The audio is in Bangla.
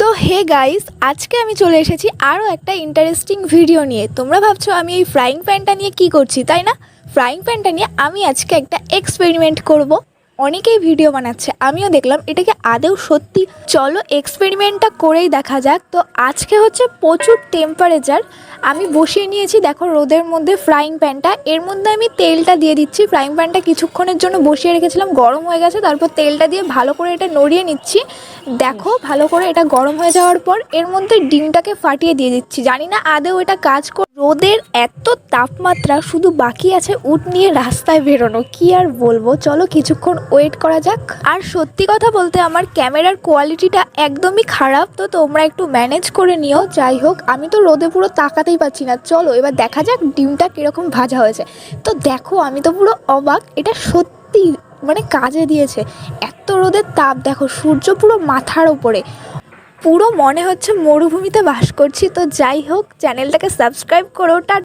সো হে গাইস আজকে আমি চলে এসেছি আরও একটা ইন্টারেস্টিং ভিডিও নিয়ে। তোমরা ভাবছ আমি এই ফ্রাইং প্যানটা নিয়ে কি করছি, তাই না? ফ্রাইং প্যানটা নিয়ে আমি আজকে একটা এক্সপেরিমেন্ট করব। অনেকেই ভিডিও বানাচ্ছে, আমিও দেখলাম, এটাকে আদেও সত্যি? চলো এক্সপেরিমেন্টটা করেই দেখা যাক। তো আজকে হচ্ছে প্রচুর টেম্পারেচার আমি বসিয়ে নিয়েছি, দেখো রোদের মধ্যে ফ্রাইং প্যানটা এর মধ্যে আমি তেলটা দিয়ে দিচ্ছি ফ্রাইং প্যানটা কিছুক্ষণের জন্য বসিয়ে রেখেছিলাম, গরম হয়ে গেছে, তারপর তেলটা দিয়ে ভালো করে এটা নড়িয়ে নিচ্ছি। দেখো ভালো করে এটা গরম হয়ে যাওয়ার পর, এর মধ্যে ডিমটাকে ফাটিয়ে দিয়ে দিচ্ছি। জানি না আদেও এটা কাজ কর, রোদের এত তাপমাত্রা শুধু বাকি আছে উট নিয়ে রাস্তায় বেরোনো, কি আর বলব? চলো কিছুক্ষণ ওয়েট করা যাক। আর সত্যি কথা বলতে আমার ক্যামেরার কোয়ালিটিটা একদমই খারাপ, তো তোমরা একটু ম্যানেজ করে নিও। যাই হোক, আমি তো রোদে পুরো তাকাতেই পাচ্ছি না। চলো, এবার দেখা যাক ডিমটা কীরকম ভাজা হয়েছে। তো দেখো, আমি তো পুরো অবাক, এটা সত্যি মানে কাজে দিয়েছে। এত রোদের তাপ, দেখো, সূর্য পুরো মাথার ওপরে পুরো মনে হচ্ছে মরুভূমিতে বাস করছি। তো যাই হোক, চ্যানেলটাকে সাবস্ক্রাইব করো টা